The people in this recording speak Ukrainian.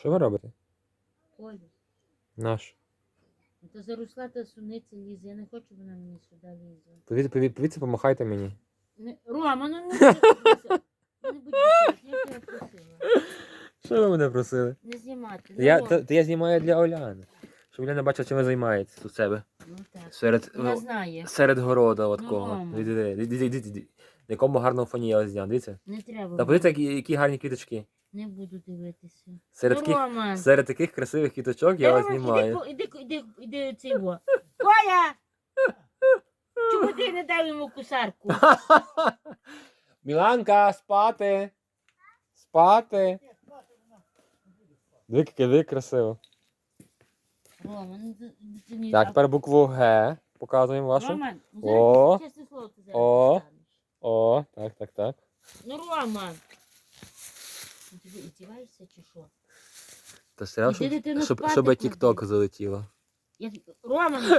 Що ви робите? Колю. Наш. Ну, То заросла та суниця лізе. Я не хочу, вона мені сюди лізе. Повіться, повіться, повіться, помахайте мені. Не... Рома, ну не будь. Не будь я тебе просила. Що ви мене просили? Не знімати. Ну, Я, та, та я знімаю для Оляни. Щоб Оляна бачила, чим ви займаєтесь у себе. Ну так. Серед, Вона ну, знає. серед города от кого. Дивіться, дивіться, дивіться. На якому гарному фоні я вас зняв, дивіться. Не треба. Та подивіться, які, які гарні квіточки. Не буду дивитися. Серед, таких, Рома. серед таких красивих квіточок я вас Рома, знімаю. Іди, іди, іди, іди цього. Коля! Чому ти не дав йому кусарку? Міланка, спати. Спати. Диви, диви, красиво. Рома, ну ти, ти не Так, тепер букву Г. Показуємо вашу. Рома, ну, О. чесне слово, ти зараз О. Так. Ну, Рома. Ну, Ти іздіваєшся чи що? Та серіал, Іди, щоб, дитину, щоб, спати щоб клади. тік-ток залетіло. Я... Рома, ну,